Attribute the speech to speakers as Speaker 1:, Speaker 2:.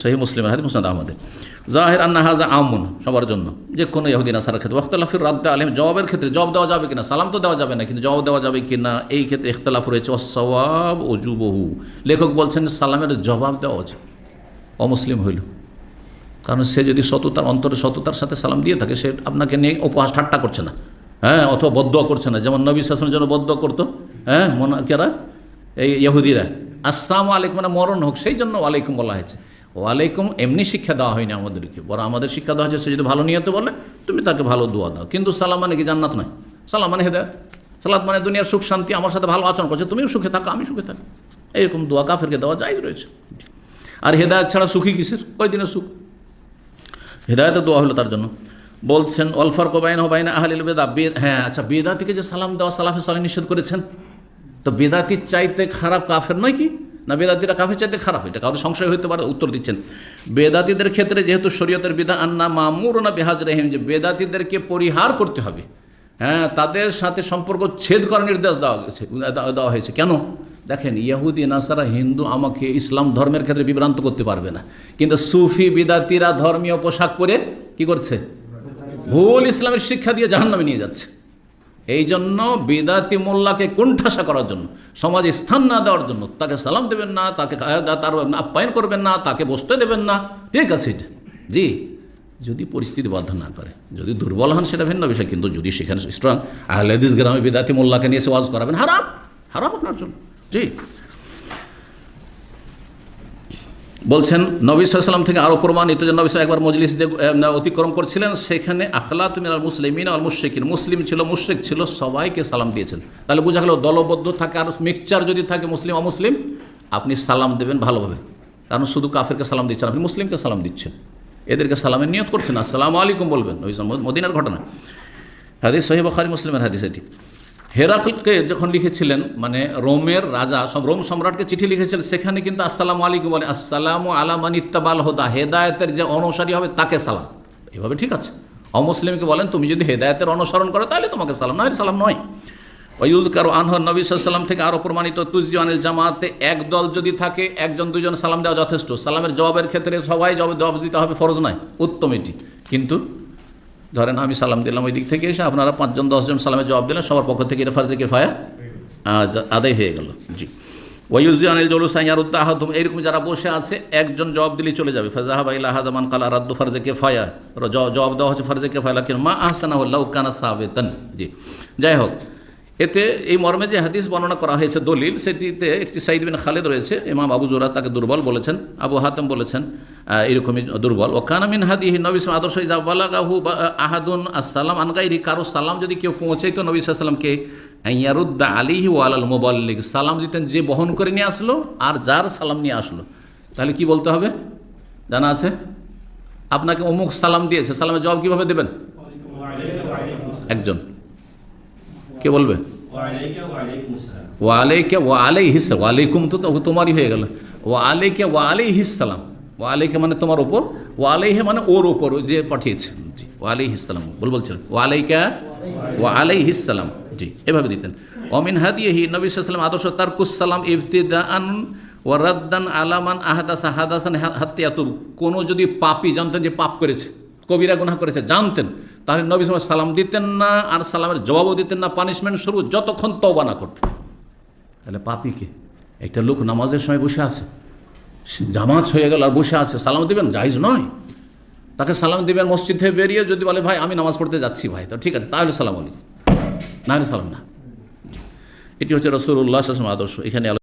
Speaker 1: সেই মুসলিমের হাদিস, মুসনাদ আহমদে জাহের আন্না হাজা আমুন সবার জন্য। যে কোনো ইহুদিন আসার ক্ষেত্রে। ওয়াক্তলাফির রাদ্দা আলম জবাবের ক্ষেত্রে জবাব দেওয়া যাবে কিনা, সালাম তো দেওয়া যাবে না, কিন্তু জবাব দেওয়া যাবে কিনা, এই ক্ষেত্রে ইখতলাফ রয়েছে। অসওয়াব ও যুবহু লেখক বলছেন, সালামের জবাব দেওয়া উচিত। অমুসলিম হইল। কারণ সে যদি সততার, অন্তরে সততার সাথে সালাম দিয়ে থাকে, সে আপনাকে নিয়ে উপহাস ঠাট্টা করছে না। হ্যাঁ অথবা বদ্ধ করছে না। যেমন নবী শাসনের জন্য বদ্ধ করতো হ্যাঁ মনে কেরা এই ইহুদিরা। আসসালাম আলাইকুম মানে মরণ হোক, সেই জন্য ওয়ালাইকুম বলা হয়েছে। ওয়ালাইকুম, এমনি শিক্ষা দেওয়া হয়নি আমাদেরকে। বরং আমাদের শিক্ষা দেওয়া হয়েছে, সে যদি ভালো নিয়তে বলে, তুমি তাকে ভালো দোয়া দাও। কিন্তু সালাম মানে কি জান্নাত নয়? সালাম মানে হেদায়ত। সালাত মানে দুনিয়ার সুখ, শান্তি, আমার সাথে ভালো আচরণ করছে, তুমিও সুখে থাকো, আমি সুখে থাকি। এইরকম দোয়া কাফেরকে দেওয়া যাই রয়েছে। আর হেদায়ত ছাড়া সুখী কিসের? ওই দিনের সুখ। হেদায়তের দোয়া হলো তার জন্য। বলছেন অলফার কোবাইন হবাইন আহলিল বেদা বেদ হ্যাঁ আচ্ছা বেদাতিকে যে সালাম দেওয়া সালাফে সালাম নিষেধ করেছেন, তো বেদাতির চাইতে খারাপ কাফের নয় কি? না বেদাতিরা কাফের চাইতে খারাপ, এটা কাউকে সংশয় হতে পারে, উত্তর দিচ্ছেন। বেদাতিদের ক্ষেত্রে যেহেতু শরীয়তের বিধান, আন্না মামুর না বেহাজ রেহিম যে বেদাতিদেরকে পরিহার করতে হবে। হ্যাঁ তাদের সাথে সম্পর্ক ছেদ করার নির্দেশ দেওয়া গেছে দেওয়া হয়েছে। কেন? দেখেন ইয়াহুদি নাসারা, হিন্দু আমাকে ইসলাম ধর্মের ক্ষেত্রে বিভ্রান্ত করতে পারবে না। কিন্তু সুফি বিদাতিরা ধর্মীয় পোশাক পরে কি করছে? ভুল ইসলামের শিক্ষা দিয়ে জাহান্নামে নিয়ে যাচ্ছে। এই জন্য বিদাতি মোল্লাকে কুণ্ঠাসা করার জন্য, সমাজে স্থান না দেওয়ার জন্য, তাকে সালাম দেবেন না, তাকে তার আপ্যায়ন করবেন না, তাকে বসতে দেবেন না। ঠিক আছে এটা। জি, যদি পরিস্থিতি বাধ্য না করে, যদি দুর্বল হন সেটা ভিন্ন বিষয়, কিন্তু যদি সেখানে স্ট্রং আহলেদিস গ্রামে বিদাতি মোল্লাকে নিয়ে এসে ওয়াজ করাবেন, হারাম হারাম আপনার জন্য। জি। বলছেন, নবী সাল্লাম থেকে আরও প্রমাণিত যে নবী একবার মজলিস অতিক্রম করছিলেন। সেখানে আখলা তুমি আর মুসলিমিন আর মুশ্রিকিন। মুসলিম ছিল, মুশ্রিক ছিল, সবাইকে সালাম দিয়েছেন। তাহলে বোঝা গেল দলবদ্ধ থাকে, আর মিক্সচার যদি থাকে মুসলিম, অমুসলিম, আপনি সালাম দেবেন ভালোভাবে। কারণ শুধু কাফেরকে সালাম দিচ্ছেন, আপনি মুসলিমকে সালাম দিচ্ছেন। এদেরকে সালামের নিয়ত করছেন। আসসালামু আলাইকুম বলবেন, ওই মদিনার ঘটনা। হাদিস সহিব খারি মুসলিমের হাদিস এটি। হেরাকলকে যখন লিখেছিলেন মানে রোমের রাজা, সব রোম সম্রাটকে চিঠি লিখেছিলেন, সেখানে কিন্তু আসসালামু আলাইকুম বলে, আসসালামু আলামান ইত্তাবাল হোদা, হেদায়তের যে অনুসারী হবে তাকে সালাম। এভাবে ঠিক আছে। অমুসলিমকে বলেন, তুমি যদি হেদায়তের অনুসরণ করো, তাহলে তোমাকে সালাম নয় সালাম নয়। ওয়ুদ কারও আনহর নবী সাল্লাম থেকে আরও প্রমাণিত তুজি আনিল জামাতে, এক দল যদি থাকে, একজন দুজন সালাম দেওয়া যথেষ্ট। সালামের জবাবের ক্ষেত্রে সবাই জবাব জবাব দিতে হবে, ফরজ নয়, উত্তম এটি। কিন্তু ধরেন আমি সালাম দিলাম ওই দিক থেকে এসে আপনারা পাঁচজন, দশজন সালামের জবাব দিলেন, সবার পক্ষ থেকে এটা ফার্জে কেফায়া আদায় হয়ে গেল। জি। ওয়ুজি আনিল জলুস আয়ারুদ্দা আহাদুম এরকম যারা বসে আছে, একজন জবাব দিলেই চলে যাবে। ফাজাহাবা ইলা আহাদামান কালা রাদ্দু ফার্জে কেফায়া। ফায়া জবাব দেওয়া হচ্ছে ফার্জে কেফায়া, লাকিন মা আহসানা উল্লাহ কানা সাবেতন। জি। যাই হোক এতে এই মর্মে যে হাদিস বর্ণনা করা হয়েছে দলিল, সেটিতে একটি সাইদ বিন খালেদ রয়েছে। ইমাম আবু জোরা তাকে দুর্বল বলেছেন, আবু হাতম বলেছেন এরকমই দুর্বল। ও কানামিন হাদি নবী আদর্শ ইজাবালাগাহু আহাদুন আসসালাম আনগাইরি কারও সালাম যদি কেউ পৌঁছাইতো নবী সাল্লামকে ইয়ারুদ্দা আলিহি ওয়ালাল মোবাল্লিক সালাম দিতেন যে বহন করে নিয়ে আসলো, আর যার সালাম নিয়ে আসলো। তাহলে কি বলতে হবে? জানা আছে? আপনাকে অমুক সালাম দিয়েছে, সালামের জবাব কীভাবে দেবেন? একজন। কে বলবে?
Speaker 2: ওয়ালাইকা
Speaker 1: ওয়ালাই হিসা ওয়ালাইকুম তো তোমারই হয়ে গেল। ওয়ালাইকে ওয়ালাই হিসালাম ওয়ালাইকে মানে তোমার ওপর, ওয়ালাইহে মানে ওর ওপর যে পাঠিয়েছে জি ওয়ালাই হিসালাম বল বলছিলেন। ওয়ালাইকা ওয়ালাই হিসালাম জি, এভাবে দিতেন। অমিন হাদিয়েহি নবী সাল্লাম আদর্শ তারকুসালাম ইবতিদা আন ওয়ারাদ্দান আলামান আহাদাসা হাদাসান হাতিয়াতুব কোনো যদি পাপি জানতেন যে পাপ করেছে কবিরা গুনাহ করেছে, জানতেন। তাহলে নবী সাল্লাম সালাম দিতেন না, আর সালামের জবাবও দিতেন না পানিশমেন্ট শুরু, যতক্ষণ তওবা না করতেন। তাহলে পাপিকে একটা লোক নামাজের সময় বসে আছে জামাত হয়ে গেল আর বসে আছে, সালাম দিবেন? জাহিজ নয়। তাকে সালাম দিবেন, মসজিদ থেকে বেরিয়ে যদি বলে, ভাই, আমি নামাজ পড়তে যাচ্ছি, ভাই। তো ঠিক আছে, তাহলে সালাম আলাইকুম। না সালাম না। এটি হচ্ছে রসুল্লাহ আদর্শ। এখানে